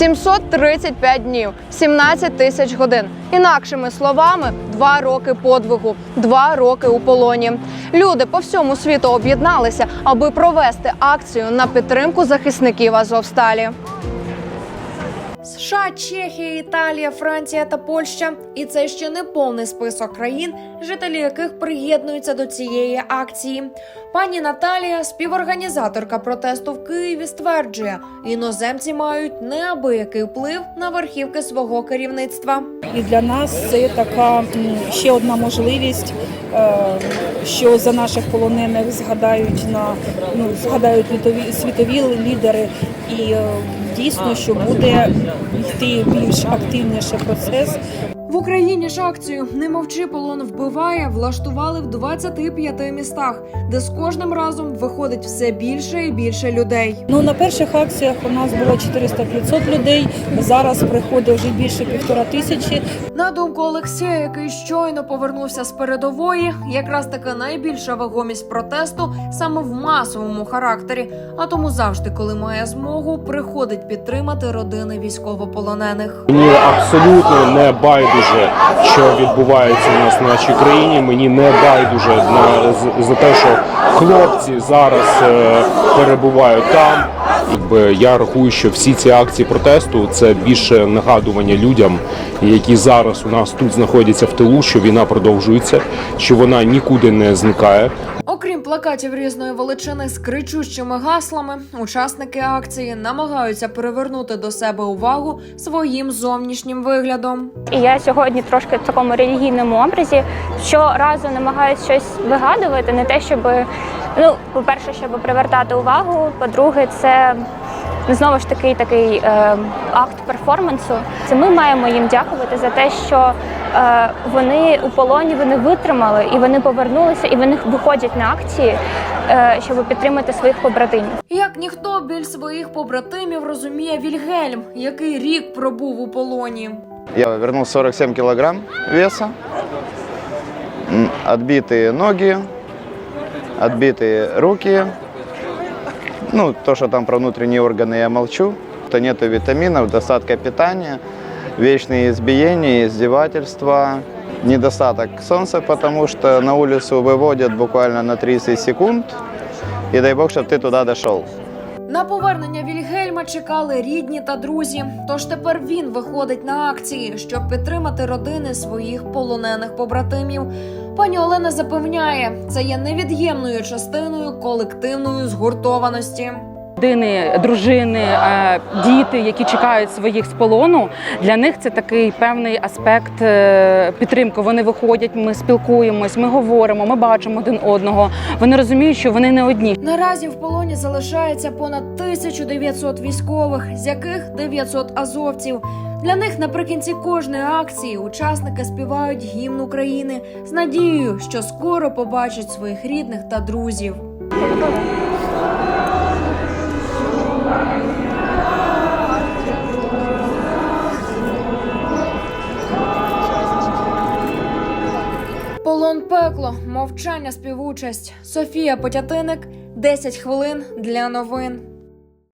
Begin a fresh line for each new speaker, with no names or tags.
735 днів, 17 тисяч годин. Інакшими словами, два роки подвигу, два роки у полоні. Люди по всьому світу об'єдналися, аби провести акцію на підтримку захисників Азовсталі. США, Чехія, Італія, Франція та Польща. І це ще не повний список країн, жителі яких приєднуються до цієї акції. Пані Наталія, співорганізаторка протесту в Києві, стверджує, іноземці мають неабиякий вплив на верхівки свого керівництва.
І для нас це така ще одна можливість, е, що за наших полонених згадають на ну згадають світові лідери, і е, дійсно, що буде йти більш активніше процес.
В Україні ж акцію Не мовчи полон вбиває влаштували в 25 містах, де з кожним разом виходить все більше і більше людей.
Ну на перших акціях у нас було 400-500 людей. Зараз приходить вже більше півтора тисячі.
На думку Олексія, який щойно повернувся з передової, якраз таки найбільша вагомість протесту саме в масовому характері. А тому завжди, коли має змогу, приходить підтримати родини військовополонених.
Мені абсолютно не байдуже, що відбувається у нас в нашій країні. Мені не байдуже на за те, що хлопці зараз е, перебувають там. Я рахую, що всі ці акції протесту це більше нагадування людям, які зараз у нас тут знаходяться в тилу, що війна продовжується, що вона нікуди не зникає.
Плакатів різної величини з кричущими гаслами, учасники акції намагаються привернути до себе увагу своїм зовнішнім виглядом.
І я сьогодні трошки в такому релігійному образі щоразу намагаюся щось вигадувати, не те, щоб ну, по-перше, щоб привертати увагу. По-друге, це знову ж таки такий е, акт перформансу. Це ми маємо їм дякувати за те, що вони у полоні вони витримали і вони повернулися, і вони виходять на акції, е, щоб підтримати своїх побратимів.
Як ніхто біль своїх побратимів розуміє Вільгельм, який рік пробув у полоні.
Я вернул 47 килограмм веса, М, отбитые ноги, отбитые руки. Ну, то, что там про внутренние органы, я молчу. То нету витаминов, достатка питания, вечные избиения, издевательства, недостаток солнца, потому что на улицу выводят буквально на 30 секунд. И дай бог, чтобы ты туда дошел.
На повернення Вільгельма чекали рідні та друзі. Тож тепер він виходить на акції, щоб підтримати родини своїх полонених побратимів. Пані Олена запевняє, це є невід'ємною частиною колективної згуртованості.
Родини, дружини, е, діти, які чекають своїх з полону, для них це такий певний аспект е, підтримки. Вони виходять, ми спілкуємось, ми говоримо, ми бачимо один одного. Вони розуміють, що вони не одні.
Наразі в полоні залишається понад 1900 військових, з яких 900 азовців. Для них наприкінці кожної акції учасники співають гімн України з надією, що скоро побачать своїх рідних та друзів. Полон пекло, мовчання, співучасть. Софія Потятиник, 10 хвилин для новин.